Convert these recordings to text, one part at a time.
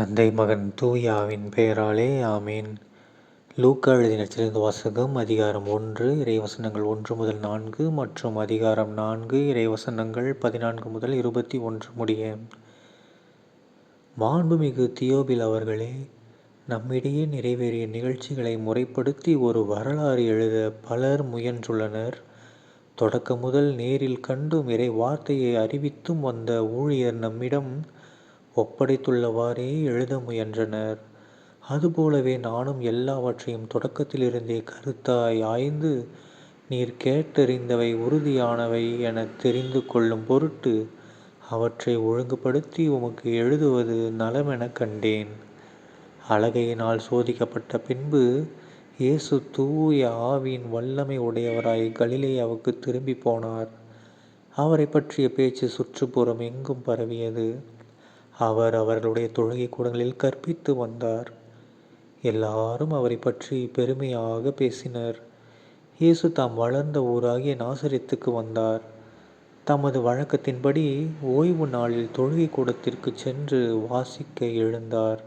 தந்தை மகன் தூயாவின் பெயராலே ஆமேன். லூக்கா எழுதின வாசகம் அதிகாரம் ஒன்று இறைவசனங்கள் ஒன்று முதல் நான்கு மற்றும் அதிகாரம் நான்கு இறைவசனங்கள் பதினான்கு முதல் இருபத்தி ஒன்று முடிய. மாண்புமிகு தியோபில் அவர்களே நம்மிடையே நிறைவேறிய நிகழ்ச்சிகளை முறைப்படுத்தி ஒரு வரலாறு எழுத பலர் முயன்றுள்ளனர். தொடக்க முதல் நேரில் கண்டும் இறை வார்த்தையை அறிவித்தும் வந்த ஊழியர் நம்மிடம் ஒப்படைத்துள்ளவாறே எழுத முயன்றனர். அதுபோலவே நானும் எல்லாவற்றையும் தொடக்கத்திலிருந்தே கருத்தாய் ஆய்ந்து நீர் கேட்டறிந்தவை உறுதியானவை என தெரிந்து கொள்ளும் பொருட்டு அவற்றை ஒழுங்குபடுத்தி உமக்கு எழுதுவது நலமென கண்டேன். அழகையினால் சோதிக்கப்பட்ட பின்பு இயேசு தூய ஆவியின் வல்லமை உடையவராய் கலிலேயாவுக்கு திரும்பி போனார். அவரை பற்றிய பேச்சு சுற்றுப்புறம் எங்கும் பரவியது. அவர் அவர்களுடைய தொழுகை கூடங்களில் கற்பித்து வந்தார். எல்லாரும் அவரை பற்றி பெருமையாக பேசினர். இயேசு தாம் வளர்ந்த ஊராகிய நாசரித்துக்கு வந்தார். தமது வழக்கத்தின்படி ஓய்வு நாளில் தொழுகை கூடத்திற்கு சென்று வாசிக்க எழுந்தார்.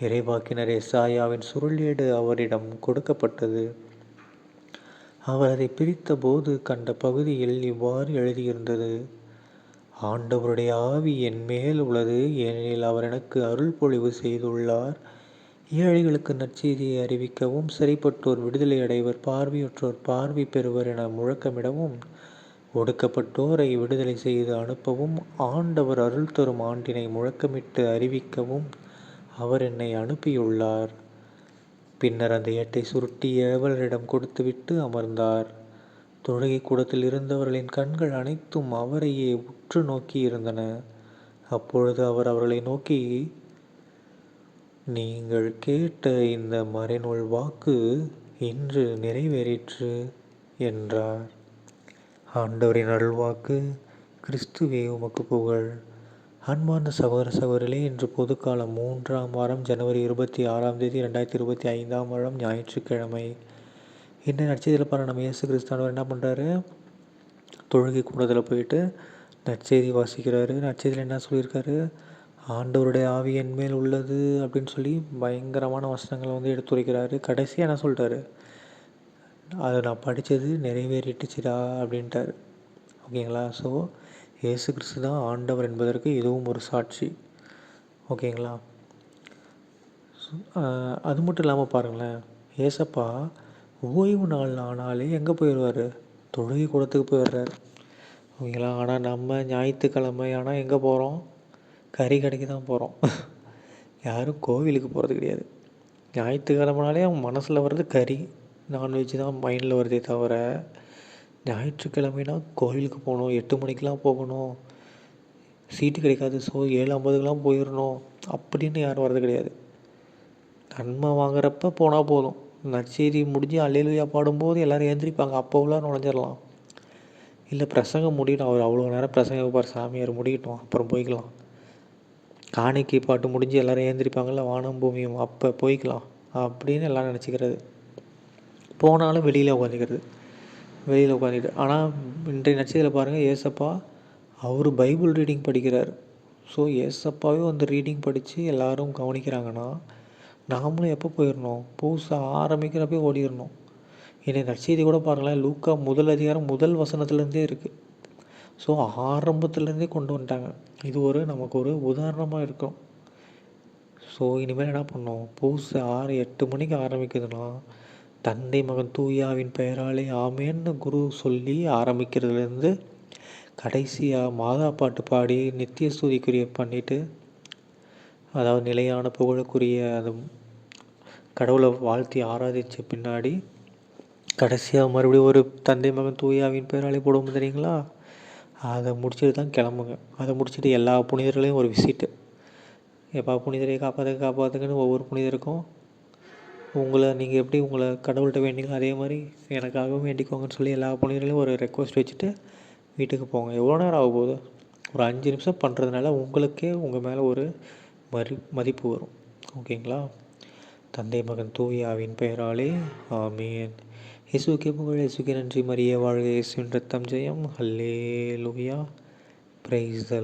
இறைவாக்கினர் எசாயாவின் சுருளேடு அவரிடம் கொடுக்கப்பட்டது. அவர் அதை பிரித்தபோது கண்ட பகுதியில் இவ்வாறு எழுதியிருந்தது. ஆண்டவருடைய ஆவி என் மேல் உள்ளது ஏனெனில் அவர் எனக்கு அருள் பொழிவு செய்துள்ளார். ஏழைகளுக்கு நற்செய்தியை அறிவிக்கவும் சிறைப்பட்டோர் விடுதலை அடைவர் பார்வையற்றோர் பார்வை பெறுவர் என முழக்கமிடவும் ஒடுக்கப்பட்டோரை விடுதலை செய்து அனுப்பவும் ஆண்டவர் அருள் தரும் ஆண்டினை முழக்கமிட்டு அறிவிக்கவும் அவர் என்னை அனுப்பியுள்ளார். பின்னர் அந்த ஏட்டை சுருட்டி ஏவலரிடம் கொடுத்துவிட்டு அமர்ந்தார். தொழுகை கூடத்தில் இருந்தவர்களின் கண்கள் அனைத்தும் அவரையே உற்று நோக்கி இருந்தன. அப்பொழுது அவர் அவர்களை நோக்கி நீங்கள் கேட்ட இந்த மறைநூல் வாக்கு இன்று நிறைவேறிற்று என்றார். ஆண்டவரின் அருள்வாக்கு கிறிஸ்துவே உமக்கு புகழ். அன்பார்ந்த சகோதர சகோதரிலே இன்று பொதுக்காலம் மூன்றாம் வாரம் ஜனவரி இருபத்தி ஆறாம் தேதி ரெண்டாயிரத்தி இருபத்தி ஐந்தாம் வாரம் ஞாயிற்றுக்கிழமை. இன்றைய நற்செய்தியில் பாருங்கள் நம்ம இயேசு கிறிஸ்தானவர் என்ன பண்ணுறாரு தொழுகை கூடத்தில் போயிட்டு நற்செய்தி வாசிக்கிறாரு. நற்செய்தியில் என்ன சொல்லியிருக்காரு? ஆண்டவருடைய ஆவி என் மேல் உள்ளது அப்படின்னு சொல்லி பயங்கரமான வசனங்களை வந்து எடுத்துரைக்கிறாரு. கடைசியாக என்ன சொல்லிட்டாரு? அதை நான் படித்தது நிறைவேறிட்டுச்சுடா அப்படின்ட்டார். ஓகேங்களா? ஸோ இயேசு கிறிஸ்து தான் ஆண்டவர் என்பதற்கு இதுவும் ஒரு சாட்சி. ஓகேங்களா? அது மட்டும் இல்லாமல் பாருங்களேன். ஏசப்பா ஓய்வு நாள் ஆனாலே எங்கே போயிடுவார் தொழுகை கூடத்துக்கு போயிடுறாரு ஓகேங்களா ஆனால் நம்ம ஞாயிற்றுக்கிழமை ஆனால் எங்கே போகிறோம் கறி கடைக்கு தான் போகிறோம் யாரும் கோவிலுக்கு போகிறது கிடையாது. ஞாயிற்றுக்கிழமனாலே அவன் மனசில் வர்றது கறி. நான்வெஜ் தான் மைண்டில் வருதே தவிர ஞாயிற்றுக்கிழமைனா கோவிலுக்கு போகணும் எட்டு மணிக்கெலாம் போகணும். சீட்டு கிடைக்காது ஸோ ஏழு ஐம்பதுக்கெலாம் போயிடணும் அப்படின்னு யாரும் வர்றது கிடையாது. நன்மை வாங்குறப்ப போனால் போதும். நச்சேரி முடிஞ்சு அல்லேலுயா பாடும்போது எல்லோரும் எழுந்திரிப்பாங்க அப்போ உள்ள நுழைஞ்சிடலாம் இல்லை பிரசங்கம் முடியட்டும். அவர் அவ்வளோ நேரம் பிரசங்கம் வைப்பார். சாமியார் முடிக்கட்டும் அப்புறம் போய்க்கலாம். காணிக்கை பாட்டு முடிஞ்சு எல்லோரும் ஏந்திரிப்பாங்கள்ல வானம் பூமியும் அப்போ போய்க்கலாம். அப்படின்னு எல்லாம் நினச்சிக்கிறது. போனாலும் வெளியில் உட்காந்துக்கிறது வெளியில் உட்காந்துக்கிட்டு ஆனால் இன்றைய நட்சத்திரத்தில் பாருங்கள் ஏசப்பா அவர் பைபிள் ரீடிங் படிக்கிறார். ஸோ ஏசப்பாவே வந்து ரீடிங் படித்து எல்லோரும் கவனிக்கிறாங்கன்னா நாமளும் எப்போ போயிடணும் புதுசாக ஆரம்பிக்கிறப்பே ஓடிடணும் இனி நற்செய்தி கூட பாருங்களேன் லூக்கா முதல் அதிகாரம் முதல் வசனத்துலேருந்தே இருக்குது ஸோ ஆரம்பத்துலேருந்தே கொண்டு வந்துட்டாங்க. இது ஒரு நமக்கு ஒரு உதாரணமாக இருக்கும். ஸோ இனிமேல் என்ன பண்ணோம் புதுசு ஆறு எட்டு மணிக்கு ஆரம்பிக்குதுன்னா தந்தை மகன் தூயாவின் பெயராலே ஆமேன்னு குரு சொல்லி ஆரம்பிக்கிறதுலேருந்து கடைசியாக மாதா பாட்டு பாடி நித்திய ஸ்துதிக்குரிய பண்ணிவிட்டு அதாவது நிலையான புகழுக்குரிய அது கடவுளை வாழ்த்தி ஆராதித்த பின்னாடி கடைசியாக மறுபடியும் ஒரு தந்தை மகன் தூயாவின் பேராலே போடுவோம் தெரியுங்களா? அதை முடிச்சுட்டு தான் கிளம்புங்க. அதை முடிச்சுட்டு எல்லா புனிதர்களையும் ஒரு விசிட்டு எப்பா புனிதரை காப்பாற்ற காப்பாற்றுங்கன்னு ஒவ்வொரு புனிதருக்கும் உங்களை நீங்கள் எப்படி உங்களை கடவுள்கிட்ட வேண்டிங்களோ அதே மாதிரி எனக்காகவும் வேண்டிக்கோங்கன்னு சொல்லி எல்லா புனிதர்களையும் ஒரு ரெக்வஸ்ட் வச்சுட்டு வீட்டுக்கு போங்க. எவ்வளோ நேரம் ஆக போகுது? ஒரு அஞ்சு நிமிஷம் பண்ணுறதுனால உங்களுக்கே உங்கள் மேலே ஒரு மதி மதிப்பு வரும். ஓகேங்களா? தந்தை மகன் தூயாவின் பெயராலே ஆமீன். இயேசுக்கே புகழ் இயேசுக்கே நன்றி. மரிய வாழ்க இயேசுவின் ரத்தம் ஜெயம். ஹல்லே லூயா பிரைஸ்